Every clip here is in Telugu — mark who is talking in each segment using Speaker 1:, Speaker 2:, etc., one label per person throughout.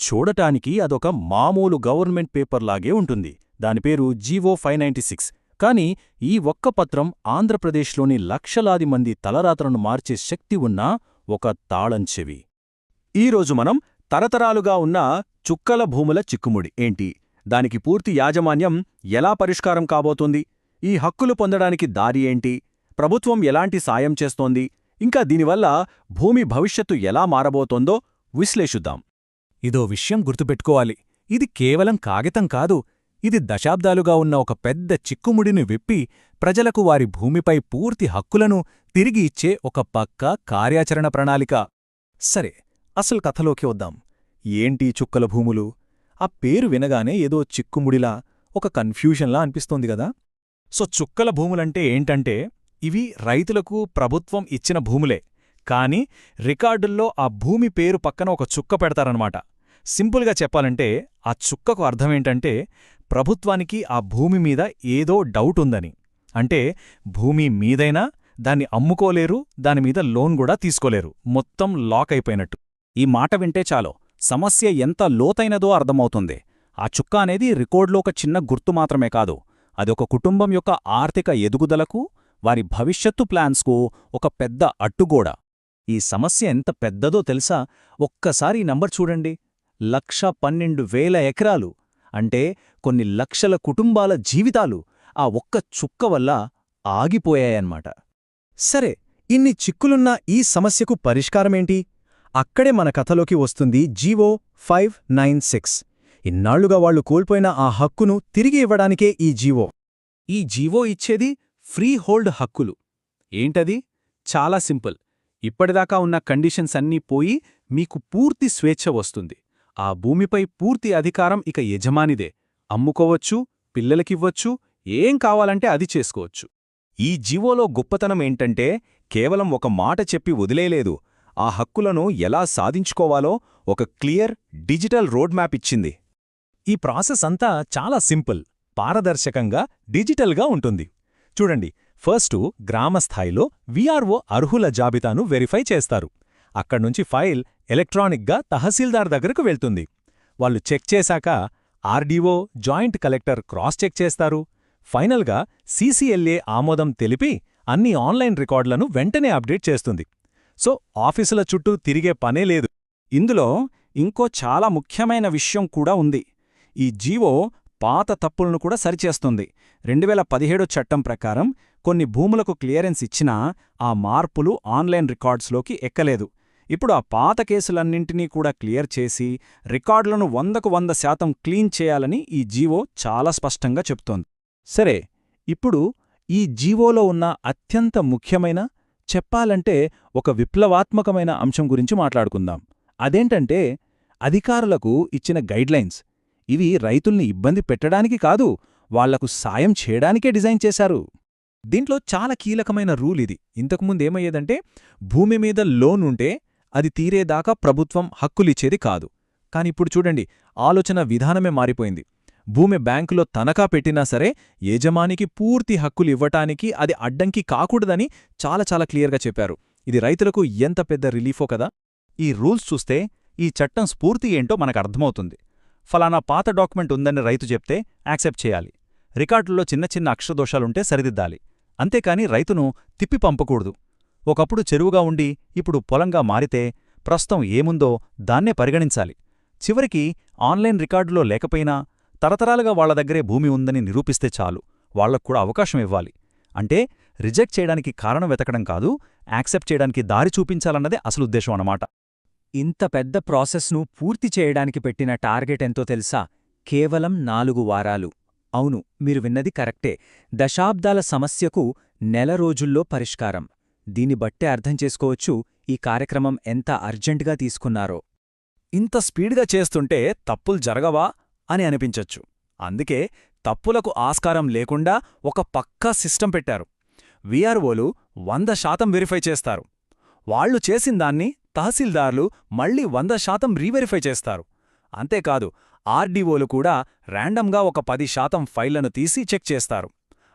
Speaker 1: చూడటానికి అదొక మామూలు గవర్నమెంట్ పేపర్లాగే ఉంటుంది. దాని పేరు జీవో ఫైవ్ నైంటీ సిక్స్. కానీ ఈ ఒక్క పత్రం ఆంధ్రప్రదేశ్లోని లక్షలాది మంది తలరాత్రను మార్చే శక్తి ఉన్న ఒక తాళంచెవి
Speaker 2: ఈరోజు మనం తరతరాలుగా ఉన్న చుక్కల భూముల చిక్కుముడి ఏంటి? దానికి పూర్తి యాజమాన్యం ఎలా పరిష్కారం కాబోతోంది? ఈ హక్కులు పొందడానికి దారి ఏంటి? ప్రభుత్వం ఎలాంటి సాయం చేస్తోంది? ఇంకా దీనివల్ల భూమి భవిష్యత్తు ఎలా మారబోతోందో విశ్లేషిద్దాం.
Speaker 3: ఇదో విషయం గుర్తుపెట్టుకోవాలి. ఇది కేవలం కాగితం కాదు. ఇది దశాబ్దాలుగా ఉన్న ఒక పెద్ద చిక్కుముడిని విప్పి ప్రజలకు వారి భూమిపై పూర్తి హక్కులను తిరిగి ఇచ్చే ఒక పక్కా కార్యాచరణ ప్రణాళిక. సరే అసలు కథలోకి వద్దాం. ఏంటి చుక్కల భూములు? ఆ పేరు వినగానే ఏదో చిక్కుముడిలా ఒక కన్ఫ్యూషన్లా అనిపిస్తోంది గదా? సో చుక్కల భూములంటే ఏంటంటే ఇవి రైతులకు ప్రభుత్వం ఇచ్చిన భూములే. కాని రికార్డుల్లో ఆ భూమి పేరు పక్కన ఒక చుక్క పెడతారనమాట సింపుల్గా చెప్పాలంటే ఆ చుక్కకు అర్థమేంటంటే ప్రభుత్వానికి ఆ భూమి మీద ఏదో డౌట్ ఉందని. అంటే భూమి మీదైనా దాన్ని అమ్ముకోలేరు దానిమీద లోన్ కూడా తీసుకోలేరు. మొత్తం లాక్ అయిపోయినట్టు.
Speaker 1: ఈ మాట వింటే చాలు. సమస్య ఎంత లోతైనదో అర్థమవుతుంది. ఆ చుక్క అనేది రికార్డులో ఒక చిన్న గుర్తు మాత్రమే కాదు. అదొక కుటుంబం యొక్క ఆర్థిక ఎదుగుదలకు వారి భవిష్యత్తు ప్లాన్స్కు ఒక పెద్ద అట్టుగోడ ఈ సమస్య ఎంత పెద్దదో తెలుసా? ఒక్కసారి నంబర్ చూడండి. లక్ష పన్నెండు వేల ఎకరాలు. అంటే కొన్ని లక్షల కుటుంబాల జీవితాలు ఆ ఒక్క చుక్క వల్ల ఆగిపోయాయన్నమాట.
Speaker 3: సరే ఇన్ని చిక్కులున్న ఈ సమస్యకు పరిష్కారమేంటి? అక్కడే మన కథలోకి వస్తుంది జీవో ఫైవ్ నైన్ సిక్స్. ఇన్నాళ్ళుగా వాళ్ళు కోల్పోయిన ఆ హక్కును తిరిగి ఇవ్వడానికే ఈ జీవో.
Speaker 1: ఈ జీవో ఇచ్చేది ఫ్రీ హోల్డ్ హక్కులు. ఏంటది? చాలా సింపుల్. ఇప్పటిదాకా ఉన్న కండిషన్స్ అన్నీ పోయి మీకు పూర్తి స్వేచ్ఛ వస్తుంది. ఆ భూమిపై పూర్తి అధికారం ఇక యజమానిదే. అమ్ముకోవచ్చు పిల్లలకివ్వచ్చు ఏం కావాలంటే అది చేసుకోవచ్చు.
Speaker 2: ఈ జీవోలో గొప్పతనం ఏంటంటే కేవలం ఒక మాట చెప్పి వదిలేలేదు ఆ హక్కులను ఎలా సాధించుకోవాలో ఒక క్లియర్ డిజిటల్ రోడ్ మ్యాప్ ఇచ్చింది.
Speaker 3: ఈ ప్రాసెస్ అంతా చాలా సింపుల్ పారదర్శకంగా డిజిటల్గా ఉంటుంది. చూడండి ఫస్టు గ్రామస్థాయిలో వీఆర్ఓ అర్హుల జాబితాను వెరిఫై చేస్తారు. అక్కడ్నుంచి ఫైల్ ఎలక్ట్రానిక్గా తహసీల్దార్ దగ్గరకు వెళ్తుంది. వాళ్ళు చెక్ చేశాక RDO joint collector cross check చేస్తారు. ఫైనల్గా సీసీఎల్ఏ ఆమోదం తెలిపి అన్ని ఆన్లైన్ రికార్డులను వెంటనే అప్డేట్ చేస్తుంది. సో ఆఫీసుల చుట్టూ తిరిగే పనే లేదు.
Speaker 1: ఇందులో ఇంకో చాలా ముఖ్యమైన విషయం కూడా ఉంది. ఈ జీవో పాత తప్పులను కూడా సరిచేస్తుంది. రెండువేల పదిహేడు చట్టం ప్రకారం కొన్ని భూములకు క్లియరెన్స్ ఇచ్చినా ఆ మార్పులు ఆన్లైన్ రికార్డ్స్లోకి ఎక్కలేదు. ఇప్పుడు ఆ పాత కేసులన్నింటినీ కూడా క్లియర్ చేసి రికార్డులను వందకు వంద శాతం క్లీన్ చేయాలని ఈ జీవో చాలా స్పష్టంగా చెప్తోంది. సరే ఇప్పుడు ఈ జీవోలో ఉన్న అత్యంత ముఖ్యమైన చెప్పాలంటే ఒక విప్లవాత్మకమైన అంశం గురించి మాట్లాడుకుందాం. అదేంటంటే అధికారులకు ఇచ్చిన గైడ్లైన్స్. ఇవి రైతుల్ని ఇబ్బంది పెట్టడానికి కాదు వాళ్ళకు సాయం చేయడానికే డిజైన్ చేశారు. దీంట్లో చాలా కీలకమైన రూల్ ఇది. ఇంతకుముందేమయ్యేదంటే భూమి మీద లోన్ ఉంటే అది తీరేదాకా ప్రభుత్వం హక్కులిచ్చేది కాదు. కానిప్పుడు చూడండి ఆలోచన విధానమే మారిపోయింది. భూమి బ్యాంకులో తనఖా పెట్టినా సరే యజమానికి పూర్తి హక్కులు ఇవ్వటానికి అది అడ్డంకి కాకూడదని చాలా చాలా క్లియర్గా చెప్పారు. ఇది రైతులకు ఎంత పెద్ద రిలీఫో కదా? ఈ రూల్స్ చూస్తే ఈ చట్టం స్ఫూర్తి ఏంటో మనకర్థమవుతుంది ఫలానా పాత డాక్యుమెంట్ ఉందని రైతు చెప్తే యాక్సెప్ట్ చేయాలి. రికార్డుల్లో చిన్న చిన్న అక్షరదోషాలుంటే సరిదిద్దాలి. అంతేకాని రైతును తిప్పి పంపకూడదు. ఒకప్పుడు చెరువుగా ఉండి ఇప్పుడు పొలంగా మారితే ప్రస్తుతం ఏముందో దాన్నే పరిగణించాలి. చివరికి ఆన్లైన్ రికార్డులో లేకపోయినా తరతరాలుగా వాళ్ళ దగ్గరే భూమి ఉందని నిరూపిస్తే చాలు. వాళ్ళక్కూడా అవకాశం ఇవ్వాలి. అంటే రిజెక్ట్ చేయడానికి కారణం వెతకడం కాదు యాక్సెప్ట్ చేయడానికి దారి చూపించాలన్నదే అసలు ఉద్దేశం అన్నమాట.
Speaker 4: ఇంత పెద్ద ప్రాసెస్ను పూర్తి చేయడానికి పెట్టిన టార్గెట్ ఎంతో తెలుసా? కేవలం నాలుగు వారాలు. అవును మీరు విన్నది కరెక్టే. దశాబ్దాల సమస్యకు నెల రోజుల్లో పరిష్కారం. దీన్ని బట్టే అర్థం చేసుకోవచ్చు ఈ కార్యక్రమం ఎంత అర్జెంటుగా తీసుకున్నారో.
Speaker 1: ఇంత స్పీడ్గా చేస్తుంటే తప్పులు జరగవా? అని అనిపించొచ్చు. అందుకే తప్పులకు ఆస్కారం లేకుండా ఒక పక్కా సిస్టం పెట్టారు. వీఆర్ఓలు వంద శాతం వెరిఫై చేస్తారు. వాళ్ళు చేసిందాన్ని తహసీల్దార్లు మళ్ళీ వంద శాతం రీవెరిఫై చేస్తారు. అంతేకాదు ఆర్డీఓలు కూడా ర్యాండమ్గా ఒక పది శాతం ఫైళ్ళను తీసి చెక్ చేస్తారు.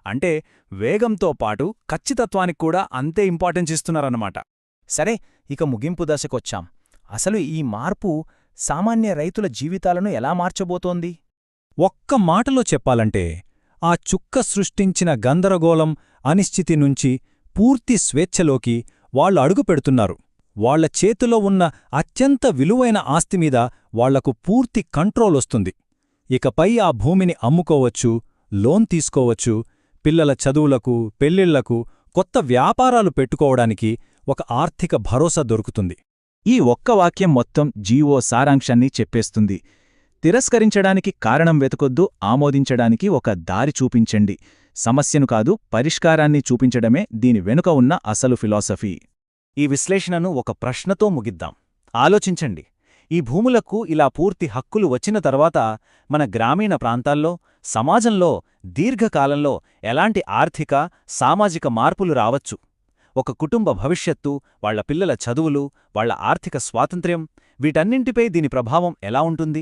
Speaker 1: అంటే వేగంతో పాటు ఖచ్చితత్వానికి కూడా అంతే ఇంపార్టెన్స్ ఇస్తున్నారన్నమాట. సరే ఇక ముగింపు దశకొచ్చాం. అసలు ఈ మార్పు
Speaker 5: సామాన్య రైతుల జీవితాలను ఎలా మార్చబోతోంది?
Speaker 3: ఒక్క మాటలో చెప్పాలంటే ఆ చుక్క సృష్టించిన గందరగోళం అనిశ్చితి నుంచి పూర్తి స్వేచ్ఛలోకి వాళ్ళు అడుగుపెడుతున్నారు. వాళ్ళ చేతిలో ఉన్న అత్యంత విలువైన ఆస్తిమీద వాళ్ళకు పూర్తి కంట్రోల్ వస్తుంది. ఇకపై ఆ భూమిని అమ్ముకోవచ్చు లోన్ తీసుకోవచ్చు పిల్లల చదువులకు పెళ్ళిళ్ళకు కొత్త వ్యాపారాలు పెట్టుకోవడానికి ఒక ఆర్థిక భరోసా దొరుకుతుంది.
Speaker 4: ఈ ఒక్క వాక్యం మొత్తం జీవో సారాంశాన్ని చెప్పేస్తుంది. తిరస్కరించడానికి కారణం వెతకొద్దు ఆమోదించడానికి ఒక దారి చూపించండి. సమస్యను కాదు పరిష్కారాన్ని చూపించడమే దీని వెనుక ఉన్న అసలు ఫిలాసఫీ. ఈ విశ్లేషణను ఒక ప్రశ్నతో ముగిద్దాం. ఆలోచించండి. ఈ భూములకు ఇలా పూర్తి హక్కులు వచ్చిన తర్వాత మన గ్రామీణ ప్రాంతాల్లో సమాజంలో దీర్ఘకాలంలో ఎలాంటి ఆర్థిక సామాజిక మార్పులు రావచ్చు? ఒక కుటుంబ భవిష్యత్తు వాళ్ళ పిల్లల చదువులు వాళ్ళ ఆర్థిక స్వాతంత్ర్యం వీటన్నింటిపై దీని ప్రభావం ఎలా ఉంటుంది?